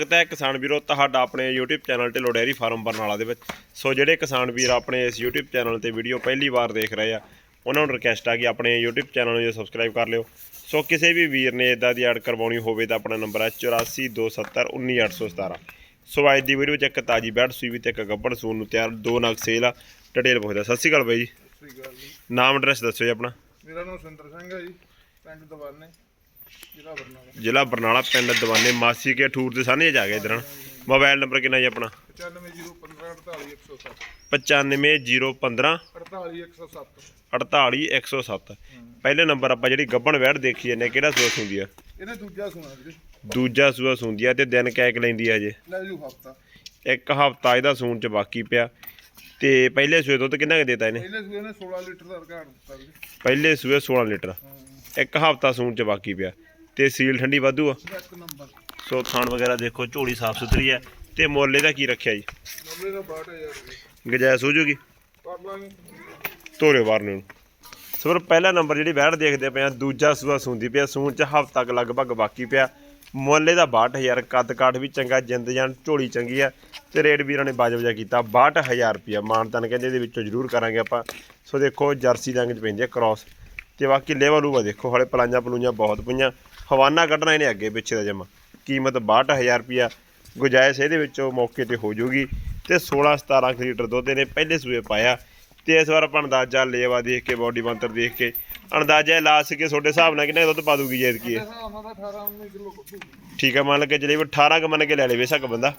ਸਵਾਗਤ ਹੈ ਕਿਸਾਨ ਵੀਰੋ ਤੁਹਾਡਾ ਆਪਣੇ YouTube ਚੈਨਲ ਤੇ ਡੈਰੀ ਫਾਰਮ ਬਰਨਾਲਾ ਦੇ ਵਿੱਚ। ਸੋ ਜਿਹੜੇ ਕਿਸਾਨ ਵੀਰ ਆਪਣੇ ਇਸ YouTube ਚੈਨਲ ਤੇ ਵੀਡੀਓ ਪਹਿਲੀ ਵਾਰ ਦੇਖ ਰਹੇ ਆ ਉਹਨਾਂ ਨੂੰ ਰਿਕਵੈਸਟ ਆ ਕਿ ਆਪਣੇ YouTube ਚੈਨਲ ਨੂੰ ਸਬਸਕ੍ਰਾਈਬ ਕਰ ਲਿਓ। ਸੋ ਕਿਸੇ ਵੀ ਵੀਰ ਨੇ ਇਦਾਂ ਦੀ ਐਡ ਕਰਵਾਉਣੀ ਹੋਵੇ ਤਾਂ ਆਪਣਾ ਨੰਬਰ ਹੈ 8427191817 ਸੋ ਅੱਜ ਦੀ ਵੀਡੀਓ ਵਿੱਚ ਇੱਕ ਤਾਜੀ ਬੈਡ ਸੂਈ ਵੀ ਤੇ ਇੱਕ ਗੱਬੜ ਸੂਣ ਨੂੰ ਤਿਆਰ ਦੋ ਨਗ ਸੇਲ ਆ। ਡਿਟੇਲ ਪੁੱਛਦਾ ਸਤਿ ਸ਼੍ਰੀ ਅਕਾਲ ਬਾਈ ਜੀ। ਜੀ। ਨਾਮ ਐਡਰੈਸ ਦੱਸੋ ਜੀ ਆਪਣਾ। ਮੇਰਾ ਨਾਮ ਸਿੰਦਰ ਸਿੰਘ ਹੈ ਜੀ ਪਿੰਡ ਦਵਾਨੇ। ਜ਼ਿਲ੍ਹਾ ਬਰਨਾਲਾ। ਜ਼ਿਲ੍ਹਾ ਬਰਨਾਲਾ ਪਿੰਡ ਦਵਾਨੇ ਮਾਸੀ ਕੇ ਠੂਰ ਦੇ ਸਾਹਮਣੇ ਜਾ ਕੇ ਇਧਰ ਮੋਬਾਈਲ ਨੰਬਰ ਕਿੰਨਾ ਜੀ ਆਪਣਾ? 9501548107 95015 48107 48107 ਪਹਿਲੇ ਨੰਬਰ ਆਪਾਂ ਜਿਹੜੀ ਗੱਬਣ ਵੈੜ ਦੇਖੀ ਜਾਂਦੇ ਕਿਹੜਾ ਸੂਆ ਸੁੰਦੀ ਆ? ਇਹਨੇ ਦੂਜਾ ਸੁਣਾ ਵੀਰੇ। ਦੂਜਾ ਸੂਆ ਸੁੰਦੀ ਆ ਤੇ ਦਿਨ ਕੈਕ ਲੈਂਦੀ ਆ ਜੇ ਲੈ ਜੂ ਹਫਤਾ। ਇੱਕ ਹਫਤਾ ਇਹਦਾ ਸੂਣ ਚ ਬਾਕੀ ਪਿਆ। ਤੇ ਪਹਿਲੇ ਸੂਏ ਦੁੱਧ ਕਿੰਨਾ ਕੁ ਦੇਤਾ ਇਹਨੇ? ਪਹਿਲੇ ਸੂਏ ਨੇ 16 ਲੀਟਰ ਦਾ ਰਿਕਾਰਡ ਦਿੱਤਾ ਵੀਰੇ। ਪਹਿਲੇ ਸੂਏ 16 ਲੀਟਰ। ਹਾਂ ਇੱਕ ਹਫਤਾ ਸੂਣ ਚ ਬਾਕੀ ਪਿਆ ਤੇ ਸੀਲ ਠੰਡੀ ਵਾਧੂ ਆ। ਇਹਦਾ ਇੱਕ ਨੰਬਰ। ਸੋ ਥਾਣ ਵਗੈਰਾ ਦੇਖੋ ਝੋਲੀ ਸਾਫ਼ ਸੁਥਰੀ ਆ ਤੇ ਮੁੱਲ ਇਹਦਾ ਕੀ ਰੱਖਿਆ ਜੀ? ਨੰਬਰੇ ਦਾ 62000 ਰੁਪਏ। ਗਜਾਇਸ ਹੋ ਜੂਗੀ? ਕਰ ਲਾਂਗੇ। ਧੋਰੇ ਵਾਰ ਨੂੰ। ਸੋ ਫਿਰ ਪਹਿਲਾ ਨੰਬਰ ਜਿਹੜੀ ਵੈੜ ਦੇਖਦੇ ਪਏ ਆ ਦੂਜਾ ਸੂਆ ਸੁੰਦੀ ਪਿਆ ਸੂਣ ਚ ਹਫ਼ਤਾ ਕੁ ਲਗਭਗ ਬਾਕੀ ਪਿਆ। ਮੁੱਲ ਇਹਦਾ 62000 ਕੱਦ ਕਾਠ ਵੀ ਚੰਗਾ ਜਿੰਦ ਜਾਨ ਝੋਲੀ ਚੰਗੀ ਆ ਤੇ ਰੇਟ ਵੀਰਾਂ ਨੇ ਬਾਜ ਵਜਾ ਕੀਤਾ 62000 ਰੁਪਿਆ ਮਾਨਤਨ ਕਹਿੰਦੇ ਇਹਦੇ ਵਿੱਚੋਂ ਜ਼ਰੂਰ ਕਰਾਂਗੇ ਆਪਾਂ। ਸੋ ਦੇਖੋ ਜਰਸੀ ਰੰਗ ਚ ਪੈਂਦੀ ਆ ਕ੍ਰਾਸ ਤੇ ਬਾਕੀ ਲੇਵਾ ਲੂਵਾ ਦੇਖੋ, ਹਲੇ ਪਲਾਂਜਾਂ ਪਲੂੰਜਾਂ ਬਹੁਤ ਪਈਆਂ। ਹਵਾਨਾ ਕੱਢਣਾ ਇਹਨੇ ਅੱਗੇ ਪਿੱਛੇ ਦਾ ਜਮਾ। ਕੀਮਤ 62000 ਰੁਪਿਆ ਗੁਜਾਇਸ਼ ਇਹਦੇ ਵਿੱਚੋਂ ਮੌਕੇ ਤੇ ਹੋ ਜਾਊਗੀ। ਤੇ 16 17 ਕੁ ਲੀਟਰ ਦੁੱਧ ਇਹਨੇ ਪਹਿਲੇ ਸੂਏ ਪਾਇਆ। ਤੇ ਇਸ ਵਾਰ ਆਪਾਂ ਅੰਦਾਜ਼ਾ ਲੇਵਾ ਦੇਖ ਕੇ, ਬਾਡੀ ਬੰਤਰ ਦੇਖ ਕੇ, ਅੰਦਾਜ਼ਾ ਲਾ ਸਕੇ ਤੁਹਾਡੇ ਹਿਸਾਬ ਨਾਲ ਕਿੰਨਾ ਦੁੱਧ ਪਾ ਦੂਗੀ ਜੇਦ ਕੀ ਠੀਕ ਹੈ, ਮੰਨ ਕੇ ਚਲੇ ਵੀ 18 ਕ ਮੰਨ ਕੇ ਲੈ ਲਵੇ ਸਕ ਬੰਦਾ।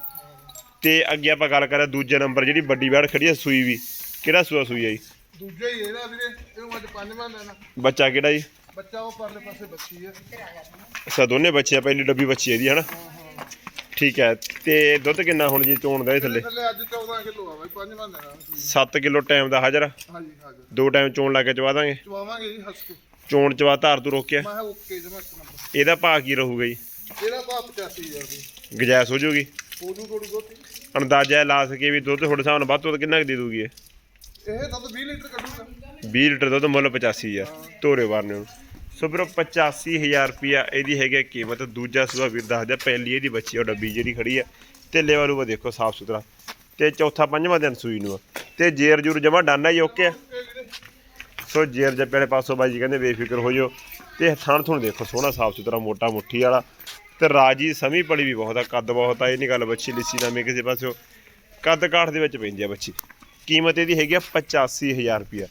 ਤੇ ਅੱਗੇ ਆਪਾਂ ਗੱਲ ਕਰਾਂ ਦੂਜੇ ਨੰਬਰ, ਜਿਹੜੀ ਵੱਡੀ ਵੈੜ ਖੜੀ ਹੈ ਸੂਈ ਵੀ। ਕਿਹੜਾ ਸੂਆ ਸੂਈ ਹੈ ਜੀ? ਦੂਜਾ ਹੀ ਇਹਦਾ ਵੀਰੇ ਇਹਨੂੰ ਅੱਜ ਪੰਜਵਾਂ ਲੈਣਾ। ਬੱਚਾ ਕਿਹੜਾ ਜੀ? ਬੱਚਾ ਉਹ ਪਰਲੇ ਪਾਸੇ ਬੱਚੀ ਹੈ। ਅੱਛਾ ਦੋਨੇ ਬੱਚੇ ਆ ਪਹਿਲੀ ਡੱਬੀ ਬੱਚੀ ਇਹਦੀ ਹਨਾ? ਠੀਕ ਹੈ ਤੇ ਦੁੱਧ ਕਿੰਨਾ ਹੁਣ ਜੀ ਚੋਣ ਦਾ ਇਹ ਥੱਲੇ? ਥੱਲੇ ਅੱਜ 14 ਕਿਲੋ ਆ ਬਾਈ ਪੰਜਵਾਂ ਲੈਣਾ। 7 ਕਿਲੋ ਟਾਈਮ ਦਾ ਹਾਜ਼ਰ। ਹਾਂਜੀ ਦੋ ਟਾਈਮ ਚੋਣ ਲਾ ਕੇ ਚਵਾ ਦਾਂਗੇ। ਚਵਾਵਾਂਗੇ ਜੀ ਹੱਸ ਕੇ। ਚੋਣ ਚਵਾ ਧਾਰ ਤੂੰ ਰੋਕਿਆ ਮੈਂ ਕਿਹਾ ਓਕੇ ਜਮਾ ਇੱਕ ਨੰਬਰ ਇਹਦਾ ਭਾਅ ਕੀ ਰਹੂਗਾ ਜੀ? ਇਹਦਾ ਭਾਅ 85000 ਦੀ ਗਜਾਇਸ਼ ਹੋ ਜਾਊਗੀ ਜੂ ਥੋੜੀ ਬਹੁਤੀ। ਅੰਦਾਜ਼ਾ ਲਾ ਸਕੇ ਵੀ ਦੁੱਧ ਤੁਹਾਡੇ ਹਿਸਾਬ ਨਾਲ ਵੱਧ ਤੋਂ ਵੱਧ ਕਿੰਨਾ ਕੁ ਦੇ ਦੂਗੀ ਇਹ? ਇਹ ਦੁੱਧ 20 ਲੀਟਰ ਕੱਢੂਗਾ। 20 ਲੀਟਰ ਦੁੱਧ ਮੁੱਲ 85000 ਧੋਰੇ ਵਾਰਨੇ ਨੂੰ ਸੋ ਵੀਰੋ 85000 ਰੁਪਿਆ ਇਹਦੀ ਹੈਗੀ ਹੈ ਕੀਮਤ। ਦੂਜਾ ਸੂਆ ਵੀਰ ਦੱਸਦਾ ਪਹਿਲੀ ਇਹਦੀ ਬੱਚੀ ਉਹ ਡੱਬੀ ਜਿਹੜੀ ਖੜੀ ਆ। ਤੇ ਲੇਵਾ ਲੂਵਾ ਦੇਖੋ, ਸਾਫ਼ ਸੁਥਰਾ। ਤੇ ਚੌਥਾ ਪੰਜਵਾਂ ਦਿਨ ਸੂਈ ਨੂੰ ਆ। ਤੇ ਜੇਰ ਜੂਰ ਜਮਾ ਡਾਨਾ ਹੀ ਓਕੇ ਆ। ਸੋ ਜੇਰ ਜੱਪੇ ਵਾਲੇ ਪਾਸੋਂ ਬਾਈ ਜੀ ਕਹਿੰਦੇ, ਬੇਫਿਕਰ ਹੋ ਜਾਓ। ਤੇ ਥਣ ਥੁਣ ਦੇਖੋ, ਸੋਹਣਾ ਸਾਫ਼ ਸੁਥਰਾ, ਮੋਟਾ ਮੁੱਠੀ ਵਾਲਾ। ਤੇ ਰਾਜੀ ਸਮੀ ਪੜੀ ਵੀ ਬਹੁਤ ਆ, ਕੱਦ ਬਹੁਤ ਆ, ਇਹ ਨਹੀਂ ਗੱਲ ਬੱਚੀ ਲਿੱਸੀ ਨਾ ਮੇ ਕਿਸੇ ਪਾਸਿਓ। ਕੱਦ ਕਾਠ ਦੇ ਵਿੱਚ ਪੈਂਦੀ ਆ ਬੱਚੀ। ਕੀਮਤ ਇਹਦੀ ਹੈਗੀ ਆ 85000 ਰੁਪਿਆ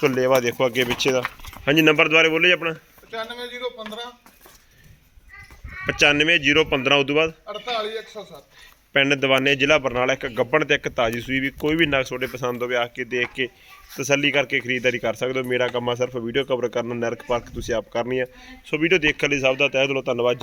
ਸੋ ਲੇਵਾ ਦੇਖੋ ਅੱਗੇ ਪਿੱਛੇ ਦਾ। ਹਾਂਜੀ ਨੰਬਰ ਦੁਬਾਰੇ ਬੋਲੋ ਜੀ ਆਪਣਾ। 95015 95015 ਉਦੋਂ ਬਾਅਦ? 48107 ਪਿੰਡ ਦਵਾਨੇ ਜ਼ਿਲ੍ਹਾ ਬਰਨਾਲਾ ਇੱਕ ਗੱਬਣ ਤੇ ਇੱਕ ਤਾਜੀ ਸੂਈ ਵੀ। ਕੋਈ ਵੀ ਨਗ ਤੁਹਾਡੇ ਪਸੰਦ ਹੋਵੇ ਆ ਕੇ ਦੇਖ ਕੇ ਤਸੱਲੀ ਕਰਕੇ ਖਰੀਦਦਾਰੀ ਕਰ ਸਕਦੇ ਹੋ। ਮੇਰਾ ਕੰਮ ਆ ਸਿਰਫ ਵੀਡੀਓ ਕਵਰ ਕਰਨਾ ਨਰਕ ਪਰਖ ਤੁਸੀਂ ਆਪ ਕਰਨੀ ਆ। ਸੋ ਵੀਡੀਓ ਦੇਖਣ ਲਈ ਸਭ ਦਾ ਤਹਿ ਦਿਲੋਂ ਧੰਨਵਾਦ।